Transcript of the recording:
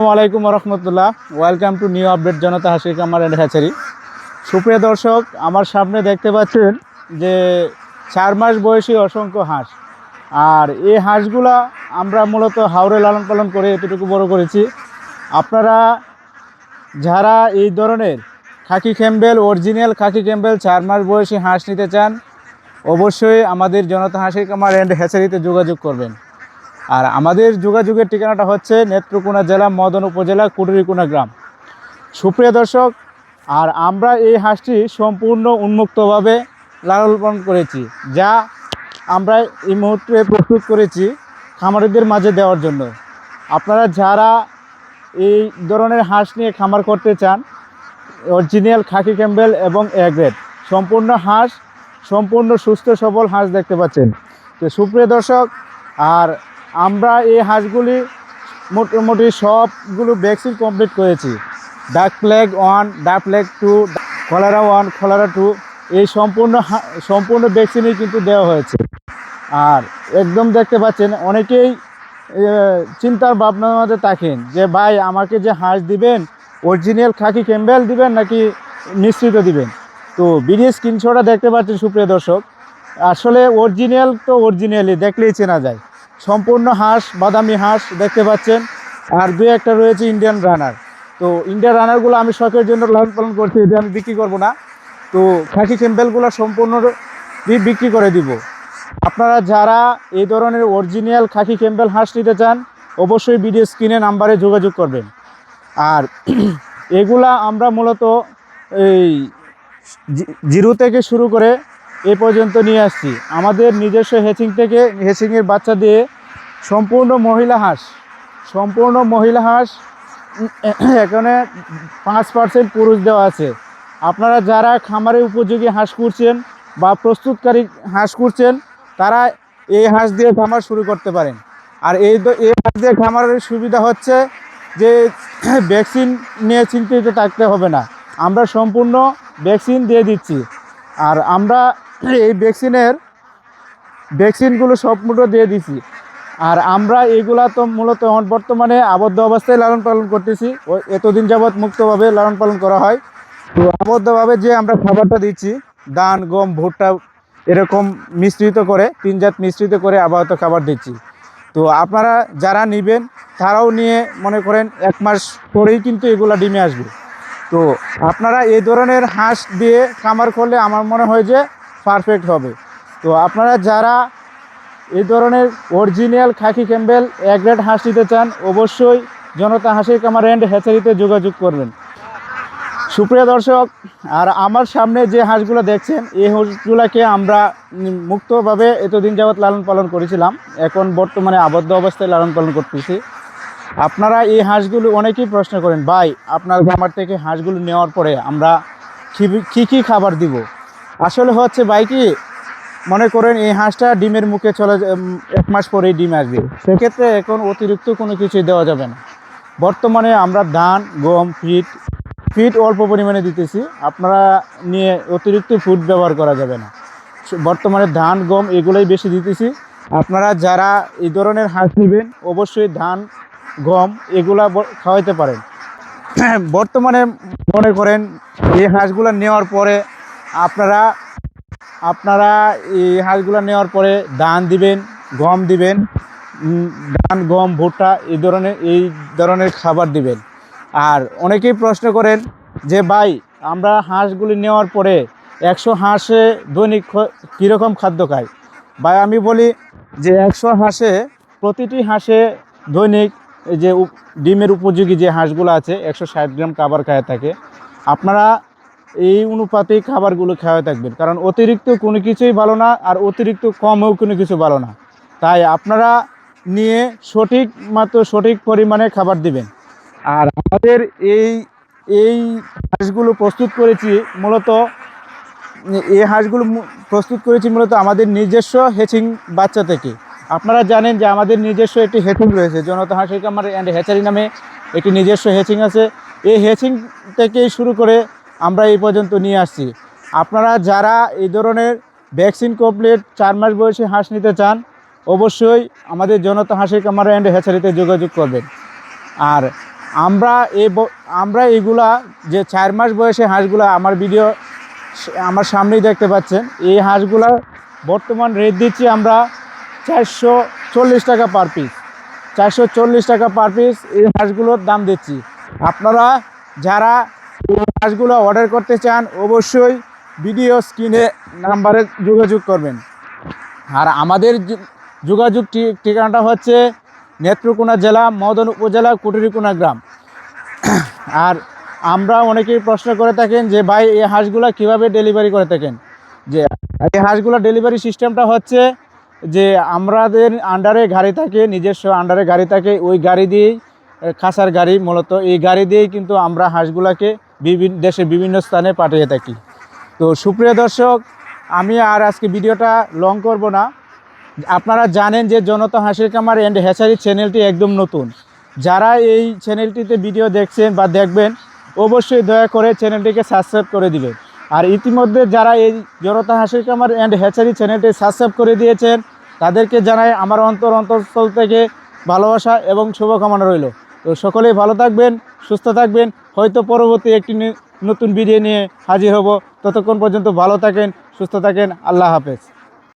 আসসালামু আলাইকুম রহমতুল্লাহ ওয়েলকাম টু নিউ আপডেট জনতা হাসি কামার অ্যান্ড হ্যাচারি সুপ্রিয় দর্শক, আমার সামনে দেখতে পাচ্ছেন যে চার মাস বয়সী অসংখ্য হাঁস। আর এই হাঁসগুলা আমরা মূলত হাওড়ে লালন পালন করে এতটুকু বড় করেছি। আপনারা যারা এই ধরনের khaki Campbell original khaki Campbell চার মাস বয়সী হাঁস নিতে চান, অবশ্যই আমাদের জনতা হাসি কামার অ্যান্ড হ্যাচারিতে যোগাযোগ করবেন। আর আমাদের যোগাযোগের ঠিকানাটা হচ্ছে নেত্রকোনা জেলা, মদন উপজেলা, কুটুরিকোনা গ্রাম। সুপ্রিয় দর্শক, আর আমরা এই হাঁসটি সম্পূর্ণ উন্মুক্তভাবে লালন পালন করেছি, যা আমরা এই মুহূর্তে প্রস্তুত করেছি খামারিদের মাঝে দেওয়ার জন্য। আপনারা যারা এই ধরনের হাঁস নিয়ে খামার করতে চান, অরিজিনাল খাকি ক্যাম্বেল এবং এগ্রেড, সম্পূর্ণ হাঁস, সম্পূর্ণ সুস্থ সবল হাঁস দেখতে পাচ্ছেন। তো সুপ্রিয় দর্শক, আর আমরা এই হাঁসগুলি মোটামুটি সবগুলো ভ্যাকসিন কমপ্লিট করেছি। Duck plague one duck plague two cholera one cholera two এই সম্পূর্ণ সম্পূর্ণ ভ্যাকসিনই কিন্তু দেওয়া হয়েছে। আর একদম দেখতে পাচ্ছেন, অনেকেই চিন্তার ভাবনার মধ্যে থাকেন যে, ভাই, আমাকে যে হাঁস দিবেন অরিজিনাল খাকি ক্যাম্বেল দিবেন নাকি মিশ্রিত দিবেন? তো ভিডিও স্ক্রিনশটটা দেখতে পাচ্ছেন, সুপ্রিয় দর্শক। আসলে অরিজিনাল তো অরিজিনালি দেখলেই চেনা যায়। সম্পূর্ণ হাঁস, বাদামি হাঁস দেখতে পাচ্ছেন। আর দু একটা রয়েছে ইন্ডিয়ান রানার তো ইন্ডিয়ান রানারগুলো আমি শখের জন্য লালন পালন করছি, এটা আমি বিক্রি করব না। তো খাকি ক্যাম্বেলগুলো সম্পূর্ণ বিক্রি করে দিব। আপনারা যারা এই ধরনের অরিজিনাল খাকি ক্যাম্বেল হাঁস নিতে চান, অবশ্যই ভিডিও স্ক্রিনে নাম্বারে যোগাযোগ করবেন। আর এগুলা আমরা মূলত এই জিরো থেকে শুরু করে এ পর্যন্ত নিয়ে আসছি। আমাদের নিজস্ব হেচিং থেকে হেচিংয়ের বাচ্চা দিয়ে সম্পূর্ণ মহিলা হাঁস, সম্পূর্ণ মহিলা হাঁস এখানে পাঁচ পার্সেন্ট পুরুষ দেওয়া আছে। আপনারা যারা খামারে উপযোগী হাঁস করছেন বা প্রস্তুতকারী হাঁস করছেন তারা এই হাঁস দিয়ে খামার শুরু করতে পারেন। আর এই এই হাঁস দিয়ে খামারের সুবিধা হচ্ছে যে ভ্যাকসিন নিয়ে চিন্তিত থাকতে হবে না। আমরা সম্পূর্ণ ভ্যাকসিন দিয়ে দিচ্ছি। আর আমরা এই ভ্যাকসিনের ভ্যাকসিনগুলো সম্পূর্ণ দিয়ে দিছি। আর আমরা এইগুলা তো মূলত বর্তমানে আবদ্ধ অবস্থায় লালন পালন করতেছি। ও, এতদিন যাবৎ মুক্তভাবে লালন পালন করা হয়। তো আবদ্ধভাবে যে আমরা খাবারটা দিচ্ছি ধান গম, ভুট্টা, এরকম মিশ্রিত করে, তিন জাত মিশ্রিত করে আবহাওয়া খাবার দিচ্ছি। তো আপনারা যারা নেবেন, তারাও নিয়ে মনে করেন এক মাস পরেই কিন্তু এগুলা ডিমে আসবে। তো আপনারা এই ধরনের হাঁস দিয়ে খামার করলে আমার মনে হয় যে পারফেক্ট হবে। তো আপনারা যারা এই ধরনের অরিজিনাল খাকি ক্যাম্বেল গ্রেড হাঁস নিতে চান, অবশ্যই জনতা হাসির কামার অ্যান্ড হ্যাচারিতে যোগাযোগ করবেন। সুপ্রিয় দর্শক, আর আমার সামনে যে হাঁসগুলো দেখছেন, এই হাঁসগুলোকে আমরা মুক্তভাবে এতদিন যাবৎ লালন পালন করেছিলাম, এখন বর্তমানে আবদ্ধ অবস্থায় লালন পালন করতেছি। আপনারা এই হাঁসগুলো অনেকেই প্রশ্ন করেন, ভাই, আপনার খামার থেকে হাঁসগুলো নেওয়ার পরে আমরা কি কি খাবার দিব? আসলে হচ্ছে ভাই কি, মনে করেন এই হাঁসটা ডিমের মুখে চলে এক মাস পরেই ডিম আসবে। সেক্ষেত্রে এখন অতিরিক্ত কোনো কিছুই দেওয়া যাবে না। বর্তমানে আমরা ধান, গম, ফিট ফিট অল্প পরিমাণে দিতেছি। আপনারা নিয়ে অতিরিক্ত ফুড ব্যবহার করা যাবে না। বর্তমানে ধান, গম এগুলোই বেশি দিতেছি। আপনারা যারা এই ধরনের হাঁস নেবেন, অবশ্যই ধান, গম এগুলা খাওয়াইতে পারেন। বর্তমানে মনে করেন এই হাঁসগুলো নেওয়ার পরে আপনারা আপনারা এই হাঁসগুলো নেওয়ার পরে ধান দিবেন, গম দিবেন ধান, গম, ভুট্টা, এই ধরনের এই ধরনের খাবার দিবেন। আর অনেকেই প্রশ্ন করেন যে, ভাই, আমরা হাঁসগুলি নেওয়ার পরে একশো হাঁসে দৈনিক কীরকম খাদ্য খায় ভাই, আমি বলি যে, একশো হাঁসে, প্রতিটি হাঁসে দৈনিক যে, ডিমের উপযোগী যে হাঁসগুলো আছে, একশো ষাট গ্রাম খাবার খায় থাকে। আপনারা এই অনুপাতেই খাবারগুলো খাওয়া থাকবেন। কারণ অতিরিক্ত কোনো কিছুই ভালো না, আর অতিরিক্ত কমেও কোনো কিছু ভালো না। তাই আপনারা নিয়ে সঠিক মাত্র সঠিক পরিমাণে খাবার দিবেন। আর আমাদের এই এই হাঁসগুলো প্রস্তুত করেছি মূলত, এই হাঁসগুলো প্রস্তুত করেছি মূলত আমাদের নিজস্ব হেচিং বাচ্চা থেকে। আপনারা জানেন যে আমাদের নিজস্ব একটি হেচিং রয়েছে, জনতা হাঁসের কামার অ্যান্ড হ্যাচারি নামে একটি নিজস্ব হেচিং আছে। এই হেচিং থেকেই শুরু করে আমরা এই পর্যন্ত নিয়ে আসছি। আপনারা যারা এই ধরনের ভ্যাকসিন কমপ্লিট চার মাস বয়সে হাঁস নিতে চান, অবশ্যই আমাদের জনতা হাঁসের কামার অ্যান্ড হ্যাচারিতে যোগাযোগ করবেন। আর আমরা এই আমরা এগুলা যে চার মাস বয়সে হাঁসগুলা আমার ভিডিও আমার সামনেই দেখতে পাচ্ছেন, এই হাঁসগুলা বর্তমান রেট দিচ্ছি আমরা চারশো চল্লিশ টাকা পার পিস চারশো চল্লিশ টাকা পার পিস এই হাঁসগুলোর দাম দিচ্ছি। আপনারা যারা হাঁসগুলো অর্ডার করতে চান, অবশ্যই ভিডিও স্ক্রিনে নাম্বারে যোগাযোগ করবেন। আর আমাদের যোগাযোগ ঠিকানাটা হচ্ছে নেত্রকোনা জেলা, মদন উপজেলা, কুটুরিকোনা গ্রাম। আর আমরা অনেকেই প্রশ্ন করে থাকেন যে, ভাই, এই হাঁসগুলা কীভাবে ডেলিভারি করে থাকেন? যে, এই হাঁসগুলা ডেলিভারি সিস্টেমটা হচ্ছে যে, আমাদের আন্ডারে গাড়ি থাকে, নিজস্ব আন্ডারে গাড়ি থাকে। ওই গাড়ি দিয়েই খাসার গাড়ি মূলত। এই গাড়ি দিয়েই কিন্তু আমরা হাঁসগুলাকে বিভিন্ন দেশে বিভিন্ন স্থানে পাঠিয়ে থাকি। তো সুপ্রিয় দর্শক, আমি আর আজকে ভিডিওটা লং করব না। আপনারা জানেন যে জনতা হাসির কামার অ্যান্ড হ্যাচারি চ্যানেলটি একদম নতুন। যারা এই চ্যানেলটিতে ভিডিও দেখছেন বা দেখবেন, অবশ্যই দয়া করে চ্যানেলটিকে সাবস্ক্রাইব করে দিবেন। আর ইতিমধ্যে যারা এই জনতা হাসির কামার অ্যান্ড হ্যাচারি চ্যানেলটি সাবস্ক্রাইব করে দিয়েছেন, তাদেরকে জানাই আমার অন্তর অন্তঃস্থল থেকে ভালোবাসা এবং শুভকামনা রইল। তো সকলেই ভালো থাকবেন, সুস্থ থাকবেন। হয়তো পরবর্তী একটি নতুন ভিডিও নিয়ে হাজির হব। ততক্ষণ পর্যন্ত ভালো থাকেন, সুস্থ থাকেন। আল্লাহ হাফেজ।